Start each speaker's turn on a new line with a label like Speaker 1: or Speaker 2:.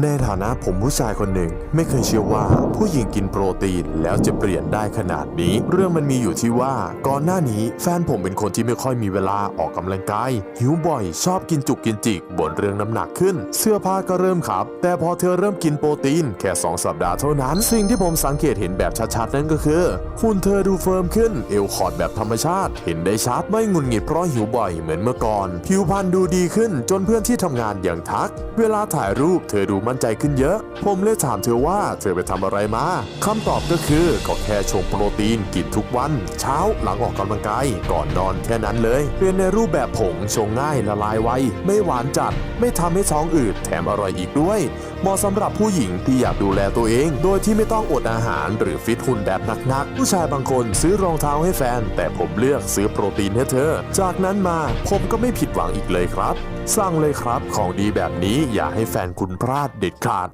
Speaker 1: ในฐานะผมผู้ชายคนหนึ่งไม่เคยเชื่อว่าผู้หญิงกินโปรตีนแล้วจะเปลี่ยนได้ขนาดนี้ เรื่องมันมีอยู่ที่ว่าก่อนหน้านี้แฟนผมเป็นคนที่ไม่ค่อยมีเวลาออกกำลังกายหิวบ่อยชอบกินจุกกินจิกบ่นเรื่องน้ำหนักขึ้น เสื้อผ้าก็เริ่มขับ แต่พอเธอเริ่มกินโปรตีนแค่ 2 สัปดาห์เท่านั้น สิ่งที่ผมสังเกตเห็นแบบชัดๆนั่นก็คือหุ่นเธอดูเฟิร์มขึ้นเอวคอร์ดแบบธรรมชาติ เห็นได้ชัดไม่งุนงิดเพราะหิวบ่อยเหมือนเมื่อก่อน ผิวพรรณดูดีขึ้นจนเพื่อนที่ทำงานอย่างทัก เวลาถ่ายรูปเธอดูมั่นใจขึ้นเยอะ ผมเลยถามเธอว่าเธอไปทำอะไรมาคำตอบก็คือก็แค่ชงโปรตีนกินทุกวัน เช้าหลังออกกำลังกายก่อนนอนแค่นั้นเลยเป็นในรูปแบบผงชงง่ายละลายไวไม่หวานจัด ไม่ทำให้ท้องอืดแถมอร่อยอีกด้วยเหมาะสำหรับผู้หญิงที่อยากดูแลตัวเอง โดยที่ไม่ต้องอดอาหารหรือฟิตหุ่นแบบหนักๆ ผู้ชายบางคนซื้อรองเท้าให้แฟน แต่ผมเลือกซื้อโปรตีนให้เธอ จากนั้นมาผมก็ไม่ผิดหวังอีกเลยครับสั่งเลยครับของดีแบบนี้อย่าให้แฟนคุณพลาดเด็ดขาด